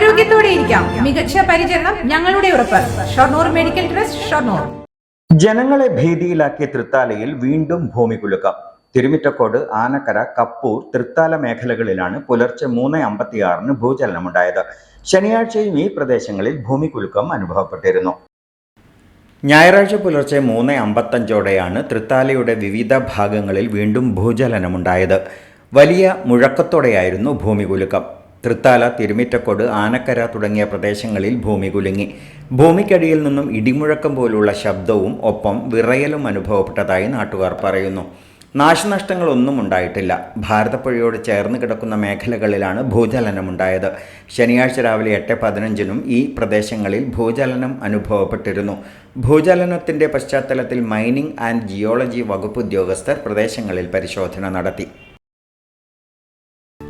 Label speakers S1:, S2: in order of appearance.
S1: ആരോഗ്യത്തോടെ ഇരിക്കാം മികച്ച പരിചരണം ഞങ്ങളുടെ ഉറപ്പ്. Shoranur medical trust Shoranur.
S2: ജനങ്ങളെ ഭീതിയിലാക്കിയ തൃത്താലയിൽ വീണ്ടും ഭൂമി ഭൂമികുലുക്കം തിരുമിറ്റക്കോട് ആനക്കര കപ്പൂർ തൃത്താല മേഖലകളിലാണ് പുലർച്ചെ മൂന്ന് അമ്പത്തിയാറിന് ഭൂചലനമുണ്ടായത്. ശനിയാഴ്ചയും ഈ പ്രദേശങ്ങളിൽ ഭൂമികുലുക്കം അനുഭവപ്പെട്ടിരുന്നു. ഞായറാഴ്ച പുലർച്ചെ മൂന്ന് അമ്പത്തഞ്ചോടെയാണ് തൃത്താലയുടെ വിവിധ ഭാഗങ്ങളിൽ വീണ്ടും ഭൂചലനമുണ്ടായത്. വലിയ മുഴക്കത്തോടെയായിരുന്നു ഭൂമികുലുക്കം തൃത്താല തിരുമിറ്റക്കോട് ആനക്കര തുടങ്ങിയ പ്രദേശങ്ങളിൽ ഭൂമി കുലുങ്ങി. ഭൂമിക്കടിയിൽ നിന്നും ഇടിമുഴക്കം പോലുള്ള ശബ്ദവും ഒപ്പം വിറയലും അനുഭവപ്പെട്ടതായി നാട്ടുകാർ പറയുന്നു. നാശനഷ്ടങ്ങളൊന്നും ഉണ്ടായിട്ടില്ല. ഭാരതപ്പുഴയോട് ചേർന്ന് കിടക്കുന്ന മേഖലകളിലാണ് ഭൂചലനമുണ്ടായത്. ശനിയാഴ്ച രാവിലെ എട്ട് പതിനഞ്ചിനും ഈ പ്രദേശങ്ങളിൽ ഭൂചലനം അനുഭവപ്പെട്ടിരുന്നു. ഭൂചലനത്തിന്റെ പശ്ചാത്തലത്തിൽ മൈനിംഗ് ആൻഡ് ജിയോളജി വകുപ്പ് ഉദ്യോഗസ്ഥർ പ്രദേശങ്ങളിൽ പരിശോധന നടത്തി.